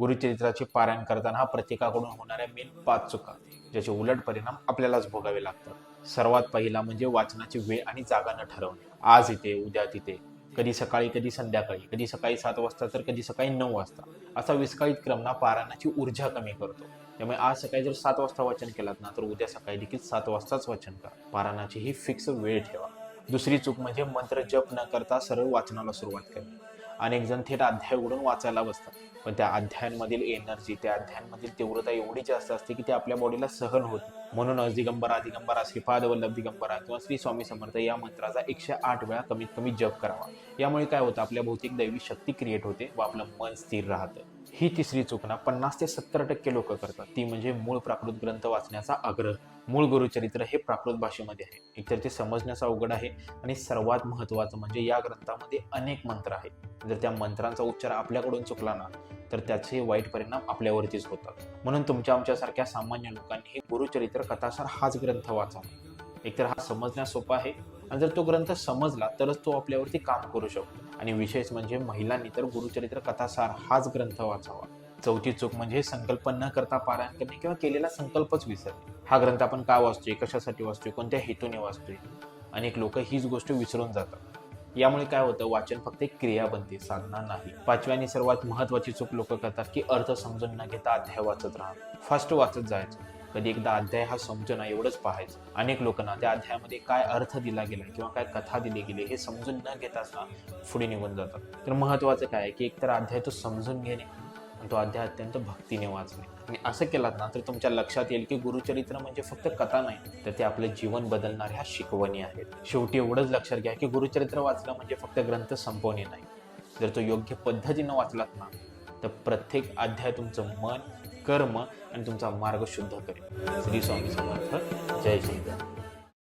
गुरुचरित्राचे पारायण करताना हा प्रत्येकाकडून होणाऱ्या मेन पाच चुका ज्याचे उलट परिणाम आपल्यालाच भोगावे लागतात. सर्वात पहिला म्हणजे वाचनाची वेळ आणि जागा न ठरवणे. आज इथे उद्या तिथे. कधी सकाळी कधी संध्याकाळी. कधी सकाळी सात वाजता तर कधी सकाळी नऊ वाजता. असा विस्कळीत क्रम ना पारायणाची ऊर्जा कमी करतो. त्यामुळे आज सकाळी जर सात वाजता वाचन केलात ना तर उद्या सकाळी देखील सात वाजताच वाचन करा. पारायणाची ही फिक्स वेळ ठेवा. दुसरी चूक म्हणजे मंत्र जप न करता सरळ वाचनाला सुरुवात करणे. अनेक जण थेट अध्याय उघडून वाचायला बसतात. पण त्या अध्यायांमधील एनर्जी त्या अध्यायांमधील तीव्रता एवढी जास्त असते की ते आपल्या बॉडीला सहन होत म्हणून अधिगंबरा दिगंबरा श्रीपाद वल्लभ दिगंबरा किंवा श्री स्वामी समर्थ या मंत्राचा एकशे आठ वेळा कमीत कमी जप करावा. यामुळे काय होतं? आपल्या भौतिक दैवी शक्ती क्रिएट होते व आपलं मन स्थिर राहतं. ही तिसरी चूक ना पन्नास ते सत्तर टक्के लोक करतात. ती म्हणजे मूळ प्राकृत ग्रंथ वाचण्याचा आग्रह. मूळ गुरुचरित्र हे प्राकृत भाषेमध्ये आहे. एकतर ते समजण्याचा अवघड आहे आणि सर्वात महत्त्वाचं म्हणजे या ग्रंथामध्ये अनेक मंत्र आहेत. जर त्या मंत्रांचा उच्चार आपल्याकडून चुकला ना तर त्याचे वाईट परिणाम आपल्यावरतीच होतात. म्हणून तुमच्या आमच्यासारख्या सामान्य लोकांनी हे गुरुचरित्र कथासार हाच ग्रंथ वाचावा. एकतर हा समजण्यास सोपा आहे आणि जर तो ग्रंथ समजला तरच तो आपल्यावरती काम करू शकतो. आणि विशेष म्हणजे महिलांनी तर गुरुचरित्र कथासार हाच ग्रंथ वाचावा. चौथी चूक म्हणजे संकल्प न करता पारायण करणे किंवा केलेला संकल्पच विसरणे. हा ग्रंथ आपण का वाचतोय कशासाठी वाचतोय कोणत्या हेतूने वाचतोय? अनेक लोक हीच गोष्ट विसरून जातात. यामुळे काय होतं वाचन फक्त एक क्रिया बनते साधना नाही. पाचव्याने सर्वात महत्वाची चूक लोक करतात की अर्थ समजून न घेता अध्याय वाचत राहा फास्ट वाचत जायचं. कधी एकदा अध्याय हा समजून ना एवढंच पाहायचं. अनेक लोकांना त्या अध्यायामध्ये काय अर्थ दिला गेला किंवा काय कथा दिली गेली हे समजून न घेताच ना पुढे निघून जातात. तर महत्वाचं काय आहे की एकतर अध्याय तो समजून घेणे तो अध्याय अत्यंत भक्तीने वाचणे. आणि असं केलात ना तर तुमच्या लक्षात येईल की गुरुचरित्र म्हणजे फक्त कथा नाही तर ते आपलं जीवन बदलणाऱ्या शिकवणी आहेत शेवटी एवढंच लक्षात घ्या की गुरुचरित्र वाचलं म्हणजे फक्त ग्रंथ संपवणे नाही. जर तो योग्य पद्धतीनं वाचलात ना तर प्रत्येक अध्याय तुमचं मन कर्म आणि तुमचा मार्ग शुद्ध करेल. श्री स्वामी समर्थ. जय श्री